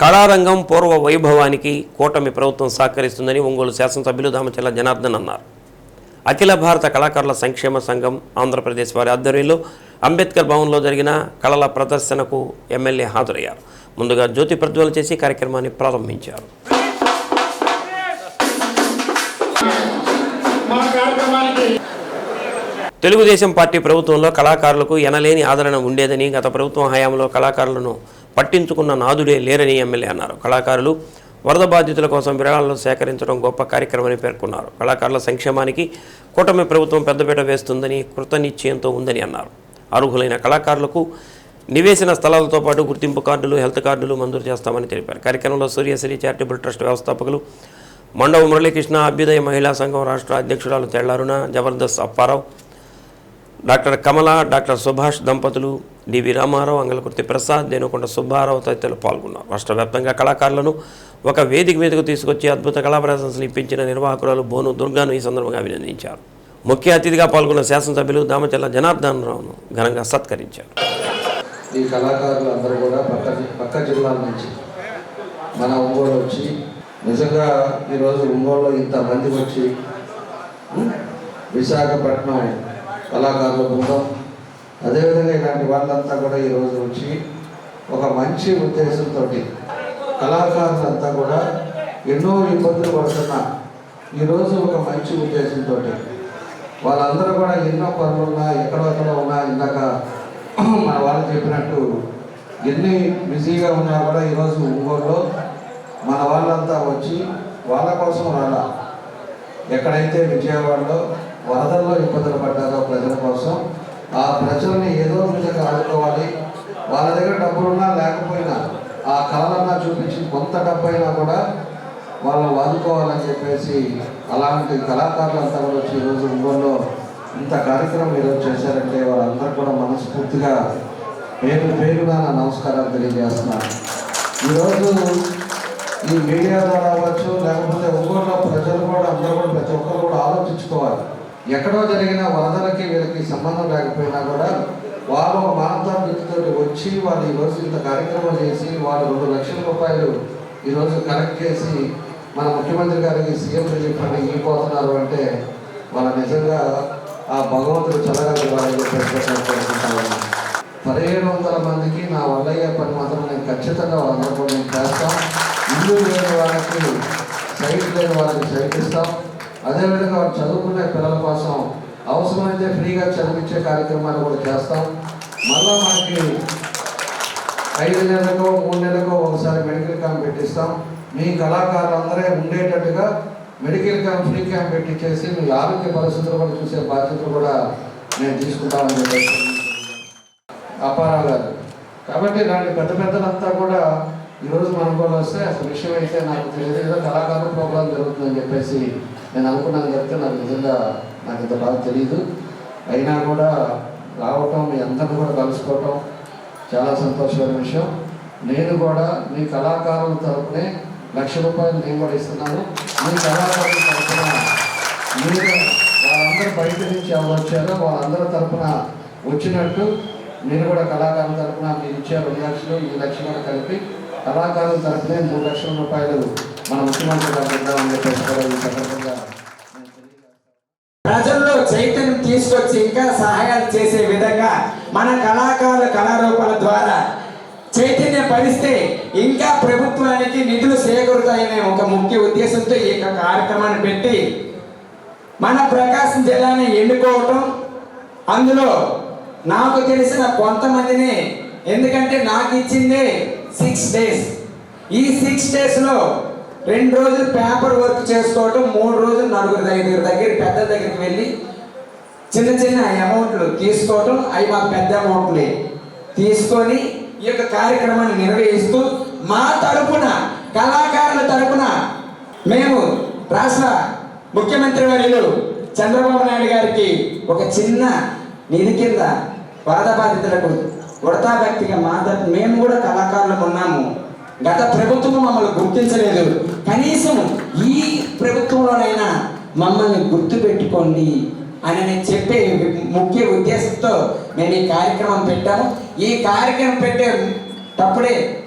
కళారంగం పూర్వ వైభవానికి కూటమి ప్రభుత్వం సహకరిస్తుందని ఒంగోలు శాసనసభ్యులు దామచల్ల జనార్దన్ అన్నారు. అఖిల భారత కళాకారుల సంక్షేమ సంఘం ఆంధ్రప్రదేశ్ వారి ఆధ్వర్యంలో అంబేద్కర్ భవన్లో జరిగిన కళల ప్రదర్శనకు ఎమ్మెల్యే హాజరయ్యారు. ముందుగా జ్యోతి ప్రజ్వలన చేసి కార్యక్రమాన్ని ప్రారంభించారు. తెలుగుదేశం పార్టీ ప్రభుత్వంలో కళాకారులకు ఎనలేని ఆదరణ ఉండేదని గత ప్రభుత్వం హయాంలో కళాకారులను పట్టించుకున్న నాదుడే లేరని ఎమ్మెల్యే అన్నారు. కళాకారులు వరద బాధితుల కోసం విరాళాలను సేకరించడం గొప్ప కార్యక్రమని పేర్కొన్నారు. కళాకారుల సంక్షేమానికి కూటమి ప్రభుత్వం పెద్దపీట వేస్తుందని కృతనిశ్చయంతో ఉందని అన్నారు. అర్హులైన కళాకారులకు నివేశన స్థలాలతో పాటు గుర్తింపు కార్డులు హెల్త్ కార్డులు మంజూరు చేస్తామని తెలిపారు. కార్యక్రమంలో సూర్యశ్రీ చారిటబుల్ ట్రస్ట్ వ్యవస్థాపకులు మండవ మురళీకృష్ణ అభ్యుదయ మహిళా సంఘం రాష్ట్ర అధ్యక్షురాలు తెల్లారున జబర్దస్త్ అప్పారావు డాక్టర్ కమల డాక్టర్ సుభాష్ దంపతులు డివి రామారావు అంగలకుర్తి ప్రసాద్ దేనుకొండ సుబ్బారావు తదితరులు పాల్గొన్నారు. రాష్ట్ర వ్యాప్తంగా కళాకారులను ఒక వేదిక మీదకు తీసుకొచ్చి అద్భుత కళా ప్రదర్శనలు ఇప్పించిన నిర్వాహకురాలు బోను దుర్గాను ఈ సందర్భంగా అభినందించారు. ముఖ్య అతిథిగా పాల్గొన్న శాసనసభ్యులు దామచల్ల జనార్దన్ రావును ఘనంగా సత్కరించారు. ఈ కళాకారులు అందరూ కూడా పక్క పక్క జిల్లాల నుంచి మన ఒంగోలు వచ్చి నిజంగా ఈరోజు ఒంగోలులో ఇంతమంది వచ్చి విశాఖపట్నం కళాకారుల బృందం అదేవిధంగా ఇలాంటి వాళ్ళంతా కూడా ఈరోజు వచ్చి ఒక మంచి ఉద్దేశంతో కళాకారులంతా కూడా ఎన్నో ఇబ్బందులు పడుతున్నా ఈరోజు ఒక మంచి ఉద్దేశంతో వాళ్ళందరూ కూడా ఎన్నో పనులున్నా ఎక్కడో ఎక్కడో ఉన్నా ఇందాక మన వాళ్ళు చెప్పినట్టు ఎన్ని బిజీగా ఉన్నా కూడా ఈరోజు ఒంగోలులో మన వాళ్ళంతా వచ్చి వాళ్ళ కోసం రాలా. ఎక్కడైతే విజయవాడలో వరదల్లో ఇబ్బందులు పడ్డారో ప్రజల కోసం ఆ ప్రజల్ని ఏదో విధంగా ఆదుకోవాలి. వాళ్ళ దగ్గర డబ్బులున్నా లేకపోయినా ఆ కళలన్నా చూపించి కొంత డబ్బైనా కూడా వాళ్ళని వాదుకోవాలని చెప్పేసి అలాంటి కళాకారులంతా కూడా వచ్చి ఈరోజు ఒంగోలులో ఇంత కార్యక్రమం ఈరోజు చేశారంటే వాళ్ళందరూ కూడా మనస్ఫూర్తిగా పేరు పేరున నా నమస్కారాలు తెలియజేస్తున్నాను ఈరోజు ఈ మీడియా ద్వారా అవ్వచ్చు లేకపోతే ఒంగోలులో ప్రజలు కూడా అందరూ కూడా ప్రతి ఒక్కరు కూడా ఆలోచించుకోవాలి. ఎక్కడో జరిగిన వరదలకి వీళ్ళకి సంబంధం లేకపోయినా కూడా వాళ్ళు ఒక మానవతాభివృద్ధితో వచ్చి వాళ్ళు ఈరోజు ఇంత కార్యక్రమం చేసి వాళ్ళు రెండు లక్షల రూపాయలు ఈరోజు కలెక్ట్ చేసి మన ముఖ్యమంత్రి గారికి సీఎం రిలీఫ్ ఫండ్ ఇవ్వబోతున్నారు అంటే వాళ్ళ నిజంగా ఆ భగవంతుడు చల్లగా ఇవ్వాలని చెప్పేసి పదిహేడు వందల మందికి నా వల్లయ్య పని మాత్రం నేను ఖచ్చితంగా వాళ్ళందరూ కూడా నేను చేస్తాం ఇల్లు లేని వాళ్ళకి సైట్ లేని వాళ్ళకి సైట్ ఇస్తాం. అదేవిధంగా వారు చదువుకునే పిల్లల కోసం అవసరమైతే ఫ్రీగా చదివించే కార్యక్రమాలు కూడా చేస్తాం. మళ్ళా మనకి ఐదు నెలలకో మూడు నెలలకో ఒకసారి మెడికల్ క్యాంప్ పెట్టిస్తాం. మీ కళాకారులందరే ఉండేటట్టుగా మెడికల్ క్యాంప్ ఫ్రీ క్యాంప్ పెట్టించేసి మీ ఆరోగ్య పరిస్థితులు కూడా చూసే బాధ్యత కూడా నేను తీసుకుంటామని చెప్పేసి అప్పారావు కాబట్టి ఇలాంటి పెద్ద పెద్దలంతా కూడా ఈరోజు మనకోలు వస్తే అసలు విషయం అయితే నాకు తెలియదు. ఏదో కళాకారుల ప్రోగ్రాం జరుగుతుందని చెప్పేసి నేను అనుకున్నాను చెప్తే నాకు నిజంగా నాకు ఇంత బాగా తెలియదు అయినా కూడా రావటం మీ అందరిని కూడా కలుసుకోవటం చాలా సంతోషమైన విషయం. నేను కూడా మీ కళాకారుల తరపునే లక్ష రూపాయలు నేను కూడా ఇస్తున్నాను. మీ కళాకారుల తరపున మీరు వాళ్ళందరూ బయట నుంచి ఎవరు వచ్చారో వాళ్ళందరి తరపున వచ్చినట్టు మీరు కూడా కళాకారుల తరపున మీరు ఇచ్చే రెండు లక్షలు ఈ లక్షలు కూడా కలిపి కళాకారుల తరపునే మూడు లక్షల రూపాయలు మన ముఖ్యమంత్రి గారు చెప్పేసి సందర్భంగా ప్రజల్లో చైతన్యం తీసుకొచ్చి ఇంకా సహాయాలు చేసే విధంగా మన కళాకారుల కళారూపాల ద్వారా చైతన్య పరిస్తే ఇంకా ప్రభుత్వానికి నిధులు సేకూరుతాయనే ఒక ముఖ్య ఉద్దేశంతో ఈ యొక్క కార్యక్రమాన్ని పెట్టి మన ప్రకాశం జిల్లాని ఎన్నుకోవటం అందులో నాకు తెలిసిన కొంతమందిని ఎందుకంటే నాకు ఇచ్చింది సిక్స్ డేస్ ఈ సిక్స్ డేస్లో రెండు రోజులు పేపర్ వర్క్ చేసుకోవటం మూడు రోజులు నలుగురు ఐదుగురు దగ్గర పెద్ద దగ్గరికి వెళ్ళి చిన్న చిన్న అమౌంట్లు తీసుకోవటం అవి మాకు పెద్ద అమౌంట్లే తీసుకొని ఈ యొక్క కార్యక్రమాన్ని నిర్వహిస్తూ మా తరపున కళాకారుల తరపున మేము రాష్ట్ర ముఖ్యమంత్రి వర్యులు చంద్రబాబు నాయుడు గారికి ఒక చిన్న నిధి కింద వరద బాధితులకు ఉడతా వ్యక్తిగా మా మేము కూడా కళాకారులకు ఉన్నాము. గత ప్రభుత్వం మమ్మల్ని గుర్తించలేదు. కనీసం ఈ ప్రభుత్వంలోనైనా మమ్మల్ని గుర్తు పెట్టుకోండి అని నేను చెప్పే ముఖ్య ఉద్దేశంతో మేము ఈ కార్యక్రమం పెట్టాము ఈ కార్యక్రమం పెట్టే తప్పుడే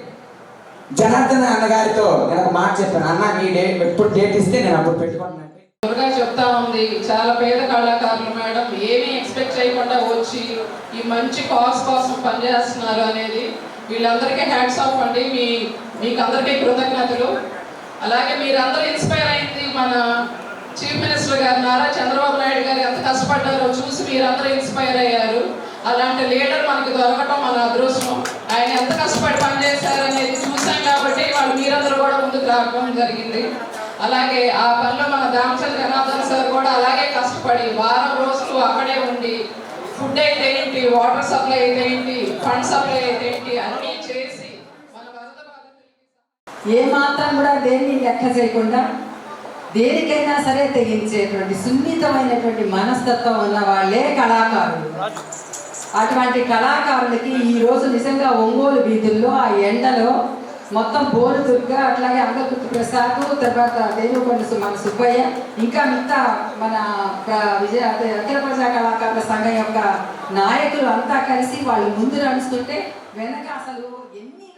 జనార్దన్ అన్నగారితో నేను ఒక మాట చెప్పాను. అన్న మీ డేట్ ఎప్పుడు డేట్ ఇస్తే నేను అప్పుడు పెట్టుకుంటున్నాను త్వరగా చెప్తా ఉంది. చాలా పేద కళాకారులు మేడం ఏమీ ఎక్స్పెక్ట్ చేయకుండా వచ్చి ఈ మంచి కాస్ కోసం పనిచేస్తున్నారు అనేది వీళ్ళందరికీ హ్యాట్స్ ఆఫ్ అండి. మీ మీకు అందరికీ కృతజ్ఞతలు. అలాగే మీరందరూ ఇన్స్పైర్ అయింది మన చీఫ్ మినిస్టర్ గారు నారా చంద్రబాబు నాయుడు గారు ఎంత కష్టపడ్డారో చూసి మీరందరూ ఇన్స్పైర్ అయ్యారు. అలాంటి లీడర్ మనకి దొరకటం మన అదృష్టం. ఆయన ఎంత కష్టపడి పనిచేశారు అనేది చూసాం కాబట్టి వాళ్ళు మీరందరూ కూడా ముందుకు రావడం జరిగింది. అలాగే ఆ పనిలో మన దామచంద్ర జనార్దన్ సార్ కూడా అలాగే కష్టపడి వారం రోజులు అక్కడే ఉండి ఫుడ్ అయితే ఏంటి వాటర్ సప్లై అయితే ఏంటి ఫండ్ సప్లై అయితే ఏంటి అన్నీ చేసి మన వరద ఏ మాత్రం కూడా దేన్ని లెక్క చేయకుండా దేనికైనా సరే తెగించేటువంటి సున్నితమైనటువంటి మనస్తత్వం ఉన్న వాళ్ళే కళాకారులు. అటువంటి కళాకారులకి ఈ రోజు నిజంగా ఒంగోలు వీధుల్లో ఆ ఎండలో మొత్తం బోరు దుర్గ అట్లాగే అంగకుర్తి ప్రసాద్ తర్వాత దేనికొండ మన సుబ్బయ్య ఇంకా మిగతా మన విజయ అదే అఖిల ప్రజా కళాకారుల సంఘం యొక్క నాయకులు అంతా కలిసి వాళ్ళు ముందు నడుస్తుంటే వెనక అసలు ఎన్ని